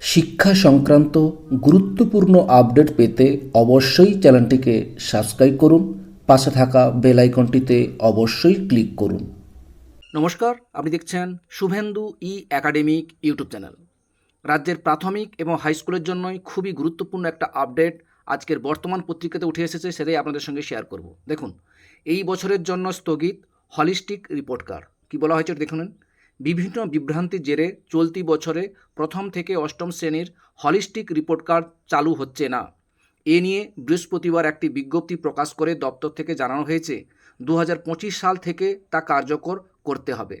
শিক্ষা সংক্রান্ত গুরুত্বপূর্ণ আপডেট পেতে অবশ্যই চ্যানেলটিকে সাবস্ক্রাইব করুন, পাশে থাকা বেল আইকনটিতে অবশ্যই ক্লিক করুন। নমস্কার, আপনি দেখছেন Shubhendu e academic YouTube channel. রাজ্যের প্রাথমিক এবং হাই স্কুলের জন্যই খুবই গুরুত্বপূর্ণ একটা আপডেট আজকের বর্তমান পত্রিকাতে উঠে এসেছে, সেটাই আপনাদের সঙ্গে শেয়ার করব। দেখুন, এই বছরের জন্য স্থগিত হলিস্টিক রিপোর্ট কার্ড, কী বলা হয়েছে ওটা দেখে নিন। বিভিন্ন বিভ্রান্তির জেরে চলতি বছরে প্রথম থেকে অষ্টম শ্রেণির হলিস্টিক রিপোর্ট কার্ড চালু হচ্ছে না। এ নিয়ে বৃহস্পতিবার একটি বিজ্ঞপ্তি প্রকাশ করে দপ্তর থেকে জানানো হয়েছে দু হাজার পঁচিশ সাল থেকে তা কার্যকর করতে হবে।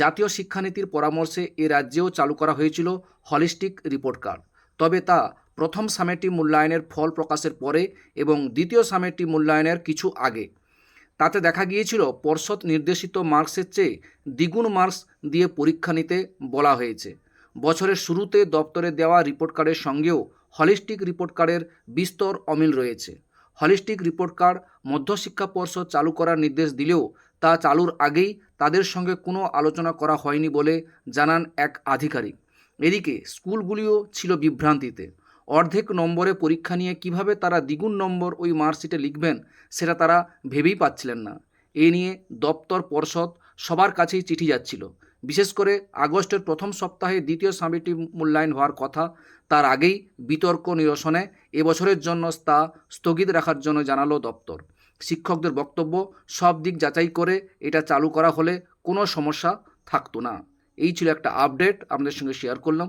জাতীয় শিক্ষানীতির পরামর্শে এ রাজ্যেও চালু করা হয়েছিল হলিস্টিক রিপোর্ট কার্ড। তবে তা প্রথম সামেটি মূল্যায়নের ফল প্রকাশের পরে এবং দ্বিতীয় সামেটি মূল্যায়নের কিছু আগে। তাতে দেখা গিয়েছিল পর্ষদ নির্দেশিত মার্কসের চেয়ে দ্বিগুণ মার্কস দিয়ে পরীক্ষা নিতে বলা হয়েছে। বছরের শুরুতে দপ্তরে দেওয়া রিপোর্ট কার্ডের সঙ্গেও হলিস্টিক রিপোর্ট কার্ডের বিস্তর অমিল রয়েছে। হলিস্টিক রিপোর্ট কার্ড মধ্যশিক্ষা পর্ষদ চালু করার নির্দেশ দিলেও তা চালুর আগেই তাদের সঙ্গে কোনো আলোচনা করা হয়নি বলে জানান এক আধিকারিক। এদিকে স্কুলগুলিও ছিল বিভ্রান্তিতে। অর্ধেক নম্বরে পরীক্ষা নিয়ে কীভাবে তারা দ্বিগুণ নম্বর ওই মার্কশিটে লিখবেন, সেটা তারা ভেবেই পাচ্ছিলেন না। এ নিয়ে দপ্তর পর্ষদ সবার কাছেই চিঠি যাচ্ছিল। বিশেষ করে আগস্টের প্রথম সপ্তাহে দ্বিতীয় সামিটি মূল্যায়ন হওয়ার কথা, তার আগেই বিতর্ক নিরসনে এবছরের জন্য তা স্থগিত রাখার জন্য জানালো দপ্তর। শিক্ষকদের বক্তব্য, সব দিক যাচাই করে এটা চালু করা হলে কোনো সমস্যা থাকতো না। এই ছিল একটা আপডেট, আপনাদের সঙ্গে শেয়ার করলাম।